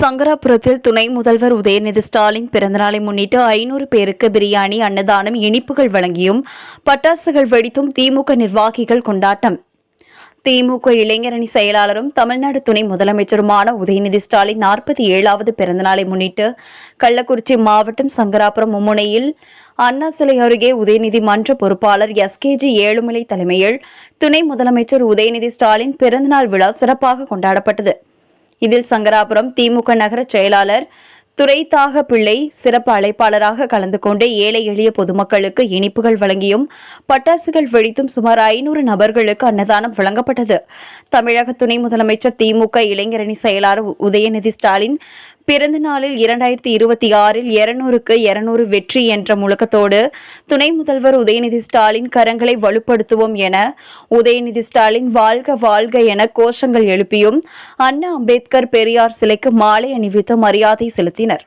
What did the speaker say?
சங்கராபுரத்தில் துணை முதல்வர் உதயநிதி ஸ்டாலின் பிறந்தநாளை முன்னிட்டு ஐநூறு பேருக்கு பிரியாணி அன்னதானம் இனிப்புகள் வழங்கியும் பட்டாசுகள் வெடித்தும் திமுக நிர்வாகிகள் கொண்டாட்டம். திமுக இளைஞரணி செயலாளரும் தமிழ்நாடு துணை முதலமைச்சருமான உதயநிதி ஸ்டாலின் நாற்பத்தி ஏழாவது பிறந்தநாளை முன்னிட்டு கள்ளக்குறிச்சி மாவட்டம் சங்கராபுரம் மும்முனையில் அண்ணா சிலை அருகே உதயநிதி மன்ற பொறுப்பாளர் எஸ்கேஜி ஏழுமலை தலைமையில் துணை முதலமைச்சர் உதயநிதி ஸ்டாலின் பிறந்தநாள் விழா சிறப்பாக கொண்டாடப்பட்டது. இதில் சங்கராபுரம் திமுக நகர செயலாளர் துரைத்தாக பிள்ளை சிறப்பு அழைப்பாளராக கலந்து கொண்டு ஏழை எளிய பொதுமக்களுக்கு இனிப்புகள் வழங்கியும் பட்டாசுகள் வெடித்தும் சுமார் ஐநூறு நபர்களுக்கு அன்னதானம் வழங்கப்பட்டது. தமிழக துணை முதலமைச்சர் திமுக இளைஞரணி செயலாளர் உதயநிதி ஸ்டாலின் பிறந்த நாளில் இரண்டாயிரத்தி இருபத்தி ஆறில் இருநூறுக்கு இருநூறு வெற்றி என்ற முழக்கத்தோடு துணை முதல்வர் உதயநிதி ஸ்டாலின் கரங்களை வலுப்படுத்துவோம் என உதயநிதி ஸ்டாலின் வாழ்க வாழ்க என கோஷங்கள் எழுப்பியும் அண்ணா அம்பேத்கர் பெரியார் சிலைக்கு மாலை அணிவித்து மரியாதை செலுத்தினர்.